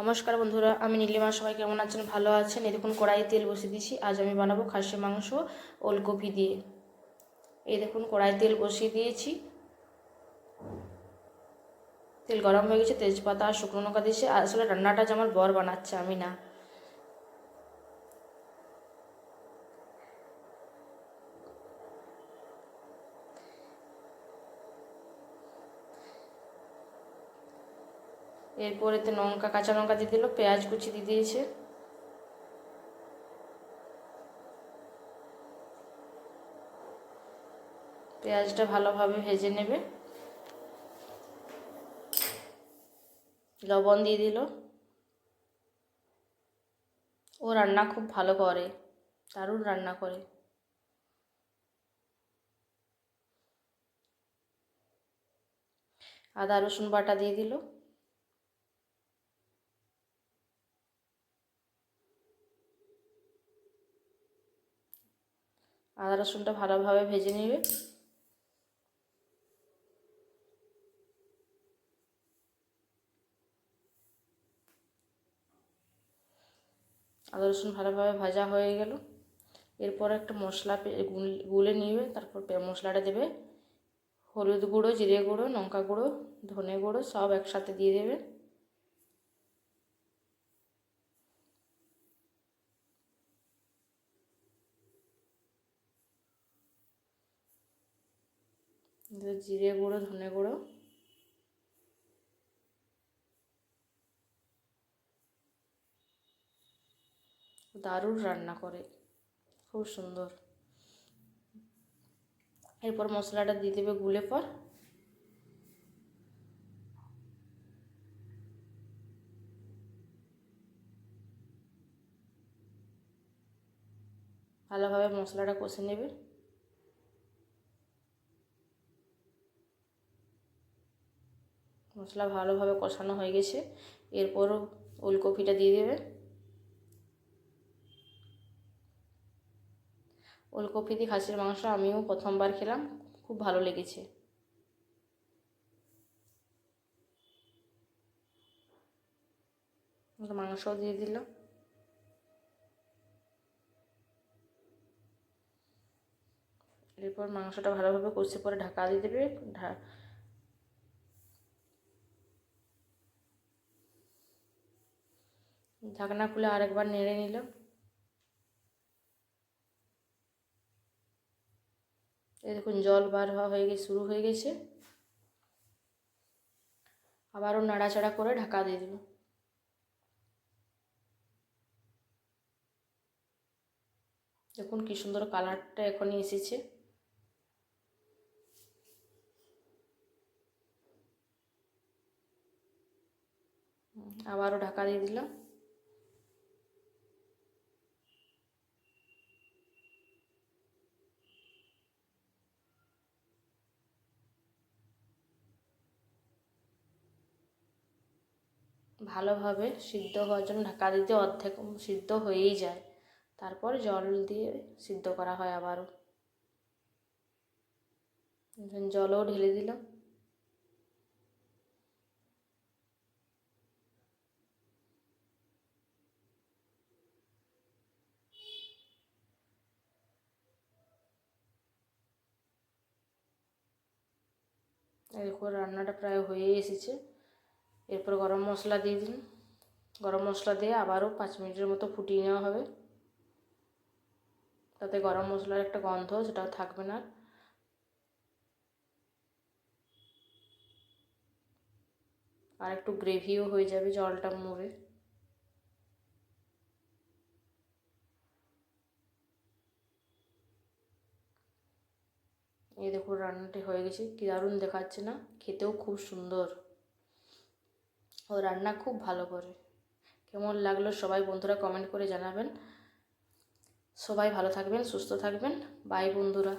নমস্কার বন্ধুরা, আমি নীলিমা, সবাই কেমন আছেন? ভালো আছেন? দেখুন কড়াইয়ে তেল বসিয়ে দিয়েছি। আজ আমি বানাবো খাসি মাংস, ওলকপি দিয়ে। এই দেখুন কড়াই তেল বসিয়ে দিয়েছি। তেল গরম হয়ে গেছে, তেজপাতা আর শুকনো লঙ্কা দিয়েছি। আসলে রান্নাটা যে আমার বর বানাচ্ছে, আমি না। এরপর এতে লঙ্কা, কাঁচা লঙ্কা দিয়ে দিল, পেঁয়াজ কুচি দিয়ে দিয়েছে। পেঁয়াজটা ভালোভাবে ভেজে নেবে। লবণ দিয়ে দিল। ও রান্না খুব ভালো করে, দারুণ রান্না করে। আদা রসুন বাটা দিয়ে দিল। আদা রসুনটা ভালোভাবে ভেজে নেবে। আদা রসুন ভালোভাবে ভাজা হয়ে গেল। এরপর একটা মশলা গুলে নিবে, তারপর মশলাটা দেবে। হলুদ গুঁড়ো, জিরে গুঁড়ো, লঙ্কা গুঁড়ো, ধনে গুঁড়ো সব একসাথে দিয়ে দেবে। জিরে গুঁড়ো, ধনে গুঁড়ো। দারুণ রান্না করে, খুব সুন্দর। এরপর মশলাটা দিয়ে দেবে গুলে পর। ভালোভাবে মশলাটা কষে নেবে। মশলা ভালোভাবে কষানো হয়ে গেছে। এরপর ওলকপিটা দিয়ে দেবে। ওলকপি দিয়ে খাসির মাংস আমিও প্রথমবার খেলাম, খুব ভালো লেগেছে। মাংসও দিয়ে দিল এরপর মাংসটা ভালোভাবে কষে পরে ঢাকা দিয়ে দেবে। ঢাকনা খুলে আরেকবার নেড়ে নিলাম এই দেখুন, জল বার হওয়া হয়ে গেছে শুরু হয়ে গেছে। আবারও নাড়াচাড়া করে ঢাকা দিয়ে দেব দেখুন কি সুন্দর কালারটা এখনই এসেছে। আবারও ঢাকা দিয়ে দিলাম। ভালোভাবে সিদ্ধ হওয়ার জন্য ঢাকা দিতে অর্ধেক সিদ্ধ হয়েই যায়। তারপর জল দিয়ে সিদ্ধ করা হয় আবারও। জলও ঢেলে দিলাম। এরপর রান্নাটা প্রায় হয়েই এসেছে। এরপর গরম মশলা দিয়ে দিন। গরম মশলা দিয়ে আবারও পাঁচ মিনিটের মতো ফুটিয়ে নেওয়া হবে। তাতে গরম মশলার একটা গন্ধ সেটাও থাকবে না। আর একটু গ্রেভিও হয়ে যাবে জলটা মরে। এই দেখুন রান্নাটি হয়ে গেছে। কি দারুণ দেখাচ্ছে না? খেতেও খুব সুন্দর। ও রান্না খুব ভালো করে। কেমন লাগল সবাই বন্ধুরা কমেন্ট করে জানাবেন। সবাই ভালো থাকবেন, সুস্থ থাকবেন। বাই বন্ধুরা।